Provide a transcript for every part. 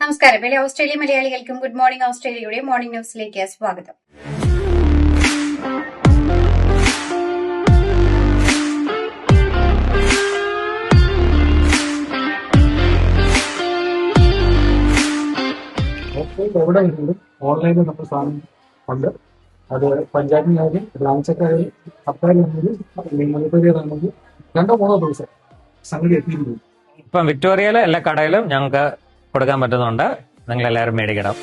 നമസ്കാരം. വെളി ഓസ്ട്രേലിയ മലയാളികൾക്കും ഗുഡ് മോർണിംഗ് ഓസ്ട്രേലിയയുടെ മോർണിംഗ് ന്യൂസിലേക്ക് സ്വാഗതം. ഇപ്പോൾ എവിടെ വരുന്നത് ഓൺലൈനിൽ നമ്മൾ സാധനം ഉണ്ട്. അത് പഞ്ചായത്തിനായാലും ബ്രാഞ്ചൊക്കെ അപ്പായാലും മുനിസിപ്പാലിറ്റിയാണെങ്കിൽ രണ്ടോ മൂന്നോ ദിവസം സംഗതി എത്തിയിരുന്നു ഇപ്പം വിക്ടോറിയയിലെ എല്ലാ കടയിലും ഞങ്ങൾക്ക് കൊടുക്കാൻ പറ്റുന്നുണ്ട് നിങ്ങൾ എല്ലാവരും മേടിക്കണം.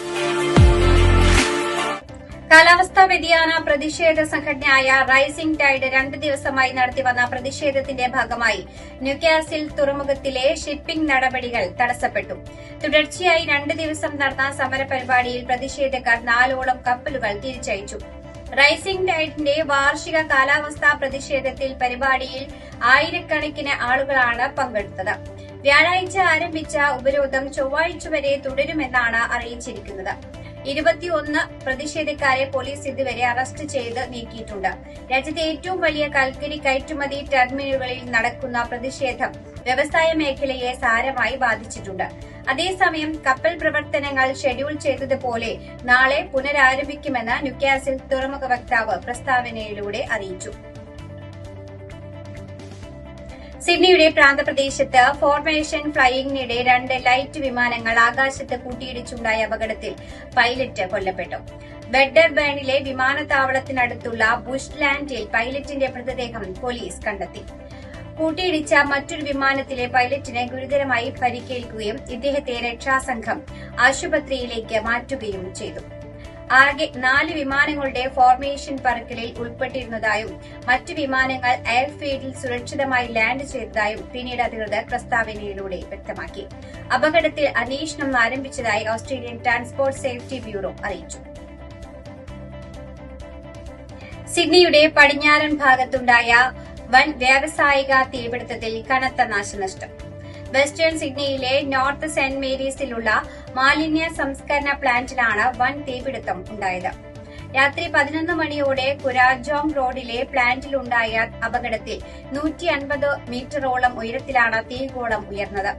കാലാവസ്ഥാ വ്യതിയാന പ്രതിഷേധ സംഘടനയായ റൈസിംഗ് ടൈഡ് രണ്ട് ദിവസമായി നടത്തിവന്ന പ്രതിഷേധത്തിന്റെ ഭാഗമായി ന്യൂക്യാസിൽ തുറമുഖത്തിലെ ഷിപ്പിംഗ് നടപടികൾ തടസ്സപ്പെട്ടു. തുടർച്ചയായി രണ്ട് ദിവസം നടന്ന സമരപരിപാടിയിൽ പ്രതിഷേധക്കാർ നാലോളം കപ്പലുകൾ തിരിച്ചയച്ചു. റൈസിംഗ് ടൈഡിന്റെ വാർഷിക കാലാവസ്ഥാ പ്രതിഷേധത്തിൽ പരിപാടിയിൽ ആയിരക്കണക്കിന് ആളുകളാണ് പങ്കെടുത്തത്. വ്യാഴാഴ്ച ആരംഭിച്ച ഉപരോധം ചൊവ്വാഴ്ച വരെ തുടരുമെന്നാണ് അറിയിച്ചിരിക്കുന്നത്. ഇരുപത്തിയൊന്ന് പ്രതിഷേധക്കാരെ പോലീസ് ഇതുവരെ അറസ്റ്റ് ചെയ്ത് നീക്കിയിട്ടുണ്ട്. രാജ്യത്തെ ഏറ്റവും വലിയ കൽക്കരി കയറ്റുമതി ടെർമിനലുകളിൽ നടക്കുന്ന പ്രതിഷേധം വ്യവസായ മേഖലയെ സാരമായി ബാധിച്ചിട്ടുണ്ട്. അതേസമയം കപ്പൽ പ്രവർത്തനങ്ങൾ ഷെഡ്യൂൾ ചെയ്തതുപോലെ നാളെ പുനരാരംഭിക്കുമെന്ന് ന്യൂക്കാസിൽ തുറമുഖ വക്താവ് പ്രസ്താവനയിലൂടെ അറിയിച്ചു. സിഡ്നിയുടെ പ്രാന്തപ്രദേശത്ത് ഫോർമേഷൻ ഫ്ലൈയിങ്ങിനിടെ രണ്ട് ലൈറ്റ് വിമാനങ്ങൾ ആകാശത്ത് കൂട്ടിയിടിച്ചുണ്ടായ അപകടത്തിൽ പൈലറ്റ് കൊല്ലപ്പെട്ടു. ബെഡർബേണിലെ വിമാനത്താവളത്തിനടുത്തുള്ള ബുഷ് ലാൻഡിൽ പൈലറ്റിന്റെ മൃതദേഹം പോലീസ് കണ്ടെത്തി. കൂട്ടിയിടിച്ച മറ്റൊരു വിമാനത്തിലെ പൈലറ്റിനെ ഗുരുതരമായി പരിക്കേൽക്കുകയും ഇദ്ദേഹത്തെ രക്ഷാസംഘം ആശുപത്രിയിലേക്ക് മാറ്റുകയും ചെയ്തു. ആകെ നാല് വിമാനങ്ങളുടെ ഫോർമേഷൻ പറക്കലിൽ ഉൾപ്പെട്ടിരുന്നതായും മറ്റു വിമാനങ്ങൾ എയർഫീൽഡിൽ സുരക്ഷിതമായി ലാൻഡ് ചെയ്തതായും പിന്നീട് അധികൃതർ പ്രസ്താവനയിലൂടെ വ്യക്തമാക്കി. അപകടത്തിൽ അന്വേഷണം ആരംഭിച്ചതായി ഓസ്ട്രേലിയൻ ട്രാൻസ്പോർട്ട് സേഫ്റ്റി ബ്യൂറോ അറിയിച്ചു. സിഡ്നിയുടെ പടിഞ്ഞാറൻ ഭാഗത്തുണ്ടായ വൻ വ്യാവസായിക തീപിടുത്തത്തിൽ കനത്ത നാശനഷ്ടം. വെസ്റ്റേൺ സിഡ്നിയിലെ നോർത്ത് സെന്റ് മേരീസിലുള്ള മാലിന്യ സംസ്കരണ പ്ലാന്റിലാണ് വൻ തീപിടുത്തം ഉണ്ടായത്. രാത്രി പതിനൊന്ന് മണിയോടെ കുരാജോങ് റോഡിലെ പ്ലാന്റിലുണ്ടായ അപകടത്തിൽ നൂറ്റി അൻപത് മീറ്ററോളം ഉയരത്തിലാണ് തീകോളം ഉയർന്നത്.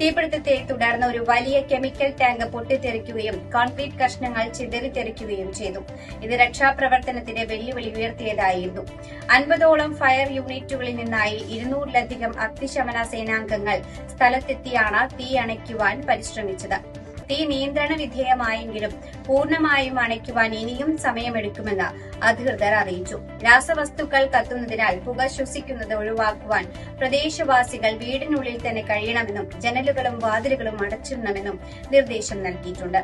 തീപിടുത്തത്തെ തുടർന്ന് ഒരു വലിയ കെമിക്കൽ ടാങ്ക് പൊട്ടിത്തെറിക്കുകയും കോൺക്രീറ്റ് കഷ്ണങ്ങൾ ചിതറിത്തെറിക്കുകയും ചെയ്തു. ഇത് രക്ഷാപ്രവർത്തനത്തിന് വെല്ലുവിളി ഉയർത്തിയതായിരുന്നു. അൻപതോളം ഫയർ യൂണിറ്റുകളിൽ നിന്നായി ഇരുന്നൂറിലധികം അഗ്നിശമന സേനാംഗങ്ങൾ സ്ഥലത്തെത്തിയാണ് തീ അണയ്ക്കുവാൻ പരിശ്രമിച്ചത്. തീ നിയന്ത്രണ വിധേയമായെങ്കിലും പൂർണമായും അണയ്ക്കുവാൻ ഇനിയും സമയമെടുക്കുമെന്ന് അധികൃതർ അറിയിച്ചു. രാസവസ്തുക്കൾ കത്തുന്നതിനാൽ പുക ശ്വസിക്കുന്നത് ഒഴിവാക്കുവാൻ പ്രദേശവാസികൾ വീടിനുള്ളിൽ തന്നെ കഴിയണമെന്നും ജനലുകളും വാതിലുകളും അടച്ചിടണമെന്നും നിർദ്ദേശം നൽകിയിട്ടുണ്ട്.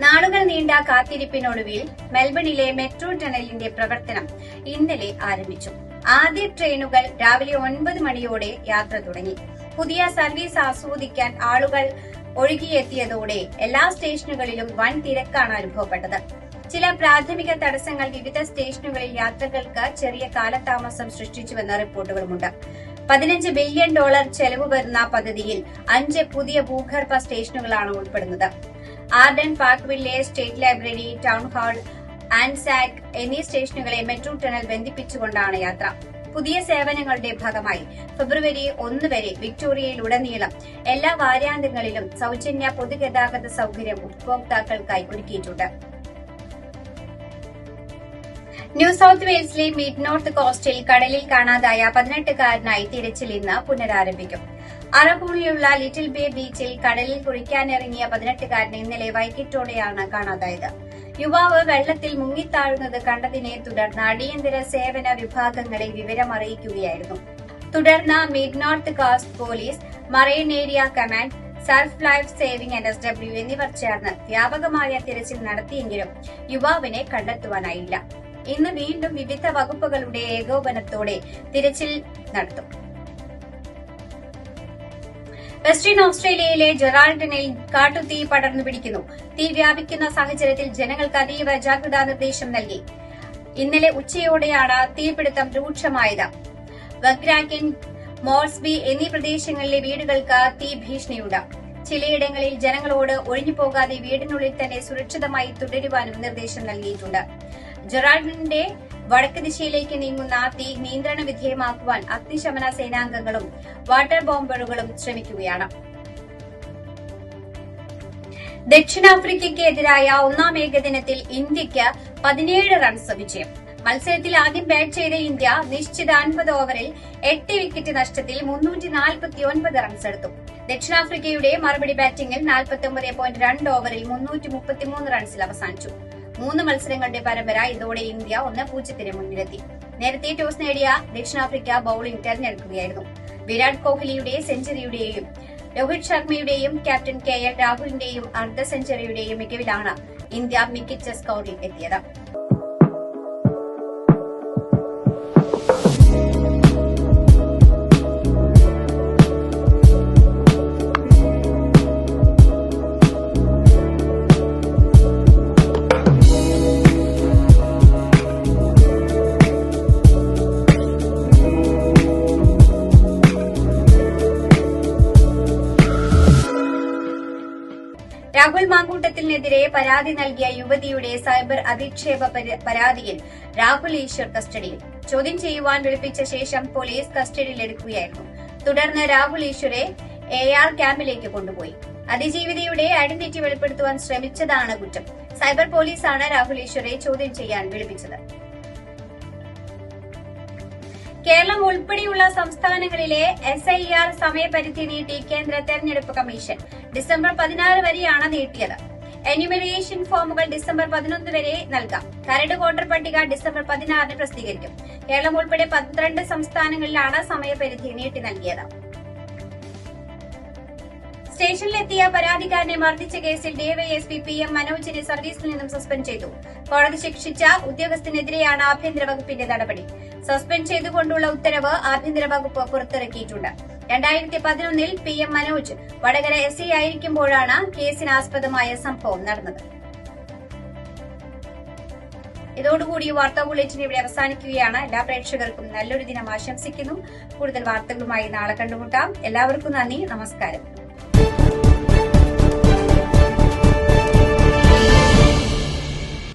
നാളുകൾ നീണ്ട കാത്തിരിപ്പിനൊടുവിൽ മെൽബണിലെ മെട്രോ ടണലിന്റെ പ്രവർത്തനം ഇന്നലെ ആരംഭിച്ചു. ആദ്യ ട്രെയിനുകൾ രാവിലെ ഒൻപത് മണിയോടെ യാത്ര തുടങ്ങി. പുതിയ സർവീസ് ആസ്വദിക്കാൻ ആളുകൾ ഒഴുകിയെത്തിയതോടെ എല്ലാ സ്റ്റേഷനുകളിലും വൻ തിരക്കാണ് അനുഭവപ്പെട്ടത്. ചില പ്രാഥമിക തടസ്സങ്ങൾ വിവിധ സ്റ്റേഷനുകളിൽ യാത്രകൾക്ക് ചെറിയ കാലതാമസം സൃഷ്ടിച്ചുവെന്ന റിപ്പോർട്ടുകളുമുണ്ട്. പതിനഞ്ച് ബില്യൺ ഡോളർ ചെലവ് വരുന്ന പദ്ധതിയിൽ അഞ്ച് പുതിയ ഭൂഗർഭ സ്റ്റേഷനുകളാണ് ഉൾപ്പെടുന്നത്. Arden Parkville State Library Town Hall Anzac എന്നീ സ്റ്റേഷനുകളെ മെട്രോ ടണൽ ബന്ധിപ്പിച്ചുകൊണ്ടാണ് യാത്ര. പുതിയ സേവനങ്ങളുടെ ഭാഗമായി ഫെബ്രുവരി ഒന്ന് വരെ വിക്ടോറിയയിലുടനീളം എല്ലാ വാരാന്ത്യങ്ങളിലും സൌജന്യ പൊതുഗതാഗത സൌകര്യം ഉപഭോക്താക്കൾക്കായി ഒരുക്കിയിട്ടുണ്ട്. ന്യൂ സൌത്ത് വെയിൽസിലെ മിഡ് നോർത്ത് കോസ്റ്റിൽ കടലിൽ കാണാതായ പതിനെട്ടുകാരനായി തിരച്ചിൽ ഇന്ന് പുനരാരംഭിക്കും. അറബൂളിലുള്ള ലിറ്റിൽ ബേ ബീച്ചിൽ കടലിൽ കുളിക്കാനിറങ്ങിയ പതിനെട്ടുകാരനെ ഇന്നലെ വൈകിട്ടോടെയാണ് കാണാതായത്. യുവാവ് വെള്ളത്തിൽ മുങ്ങിത്താഴുന്നത് കണ്ടതിനെ തുടർന്ന് അടിയന്തര സേവന വിഭാഗങ്ങളെ വിവരമറിയിക്കുകയായിരുന്നു. തുടർന്ന് Mid North Coast Police Marine Area Command self life saving N S W എന്നിവർ ചേർന്ന് വ്യാപകമായ തിരച്ചിൽ നടത്തിയെങ്കിലും യുവാവിനെ കണ്ടെത്തുവാനായില്ല. ഇന്ന് വീണ്ടും വിവിധ വകുപ്പുകളുടെ ഏകോപനത്തോടെ തിരച്ചിൽ നടത്തും. വെസ്റ്റേൺ ഓസ്ട്രേലിയയിലെ ജെറാൾട്ടനിൽ കാട്ടുതീ പടർന്നു പിടിക്കുന്നു. തീ വ്യാപിക്കുന്ന സാഹചര്യത്തിൽ ജനങ്ങൾക്ക് അതീവ ജാഗ്രതാ നിർദ്ദേശം നൽകി. ഇന്നലെ ഉച്ചയോടെയാണ് തീപിടുത്തം രൂക്ഷമായത്. വഗ്രാക്കിൻ മോർസ്ബി എന്നീ പ്രദേശങ്ങളിലെ വീടുകൾക്ക് തീ ഭീഷണിയുണ്ട്. ചിലയിടങ്ങളിൽ ജനങ്ങളോട് ഒഴിഞ്ഞു പോകാതെ വീടിനുള്ളിൽ തന്നെ സുരക്ഷിതമായി തുടരുവാനും നിർദ്ദേശം നൽകിയിട്ടുണ്ട്. ജെറാൾഡിന്റെ വടക്ക് ദിശയിലേക്ക് നീങ്ങുന്ന തീ നിയന്ത്രണ വിധേയമാക്കുവാൻ അഗ്നിശമന സേനാംഗങ്ങളും വാട്ടർ ബോംബറുകളും ശ്രമിക്കുകയാണ്. ദക്ഷിണാഫ്രിക്കയ്ക്കെതിരായ ഒന്നാം ഏകദിനത്തിൽ ഇന്ത്യയ്ക്ക് പതിനേഴ് റൺസ് വിജയം. മത്സരത്തിൽ ആദ്യം ബാറ്റ് ചെയ്ത ഇന്ത്യ നിശ്ചിത അൻപത് ഓവറിൽ എട്ട് വിക്കറ്റ് നഷ്ടത്തിൽ മുന്നൂറ്റി നാൽപ്പത്തി ഒൻപത് റൺസ് എടുത്തു. ദക്ഷിണാഫ്രിക്കയുടെ മറുപടി ബാറ്റിംഗിൽ നാൽപ്പത്തി ഒമ്പത് പോയിന്റ് രണ്ട് ഓവറിൽ മുന്നൂറ്റി മുപ്പത്തിമൂന്ന് റൺസിൽ അവസാനിച്ചു. മൂന്ന് മത്സരങ്ങളുടെ പരമ്പര ഇതോടെ ഇന്ത്യ ഒന്ന് പൂജ്യത്തിന് മുന്നിലെത്തി. നേരത്തെ ടോസ് നേടിയ ദക്ഷിണാഫ്രിക്ക ബൌളിംഗ് തെരഞ്ഞെടുക്കുകയായിരുന്നു വിരാട് കോഹ്ലിയുടെ സെഞ്ചുറിയുടെയും രോഹിത് ശർമ്മയുടെയും ക്യാപ്റ്റൻ കെ എൽ രാഹുലിന്റെയും അർദ്ധ സെഞ്ചുറിയുടെയും മികവിലാണ് ഇന്ത്യ മികച്ച സ്കോറിൽ എത്തിയത്. രാഹുൽ മാങ്കൂട്ടത്തിനെതിരെ പരാതി നൽകിയ യുവതിയുടെ സൈബർ അധിക്ഷേപ പരാതിയിൽ രാഹുൽ ഈശ്വർ കസ്റ്റഡിയിൽ. ചോദ്യം ചെയ്യുവാൻ വിളിപ്പിച്ച ശേഷം പോലീസ് കസ്റ്റഡിയിലെടുക്കുകയായിരുന്നു. തുടർന്ന് രാഹുൽ ഈശ്വരെ എ ആർ ക്യാമ്പിലേക്ക് കൊണ്ടുപോയി. അതിജീവിതയുടെ ഐഡന്റിറ്റി വെളിപ്പെടുത്തുവാൻ ശ്രമിച്ചതാണ് കുറ്റം. സൈബർ പോലീസാണ് രാഹുൽ ഈശ്വരെ ചോദ്യം ചെയ്യാൻ വിളിപ്പിച്ചത്. കേരളം ഉൾപ്പെടെയുള്ള സംസ്ഥാനങ്ങളിലെ എസ് ഐ ആർ സമയപരിധി നീട്ടി കേന്ദ്ര തെരഞ്ഞെടുപ്പ് കമ്മീഷൻ. ഡിസംബർ പതിനാറ് വരെയാണ് നീട്ടിയത്. എന്യൂമറേഷൻ ഫോമുകൾ ഡിസംബർ പതിനൊന്ന് വരെ നൽകാം. കരട് വോട്ടർ പട്ടിക ഡിസംബർ പതിനാറിന് പ്രസിദ്ധീകരിക്കും. കേരളം ഉൾപ്പെടെ പന്ത്രണ്ട് സംസ്ഥാനങ്ങളിലാണ് സമയപരിധി നീട്ടി നൽകിയത്. സ്റ്റേഷനിലെത്തിയ പരാതിക്കാരനെ മർദ്ദിച്ച കേസിൽ ഡിവൈഎസ്പി പി എം മനോജിനെ സർവീസിൽ നിന്നും സസ്പെൻഡ് ചെയ്തു. കോടതി ശിക്ഷിച്ച ഉദ്യോഗസ്ഥനെതിരെയാണ് ആഭ്യന്തര വകുപ്പിന്റെ നടപടി. സസ്പെൻഡ് ചെയ്തുകൊണ്ടുള്ള ഉത്തരവ് ആഭ്യന്തര വകുപ്പ് പുറത്തിറക്കിയിട്ടുണ്ട്. രണ്ടായിരത്തി പതിനൊന്നിൽ P M Manoj Vadakara S I ആയിരിക്കുമ്പോഴാണ് കേസിനാസ്പദമായ സംഭവം നടന്നത്. ഇതോടുകൂടി വാർത്താ ബുള്ളറ്റിൻ ഇവിടെ അവസാനിക്കുകയാണ്. എല്ലാ പ്രേക്ഷകർക്കും നല്ലൊരു ദിനം ആശംസിക്കുന്നു. കൂടുതൽ വാർത്തകളുമായി നാളെ കണ്ടുമുട്ടാം. എല്ലാവർക്കും നന്ദി. നമസ്കാരം.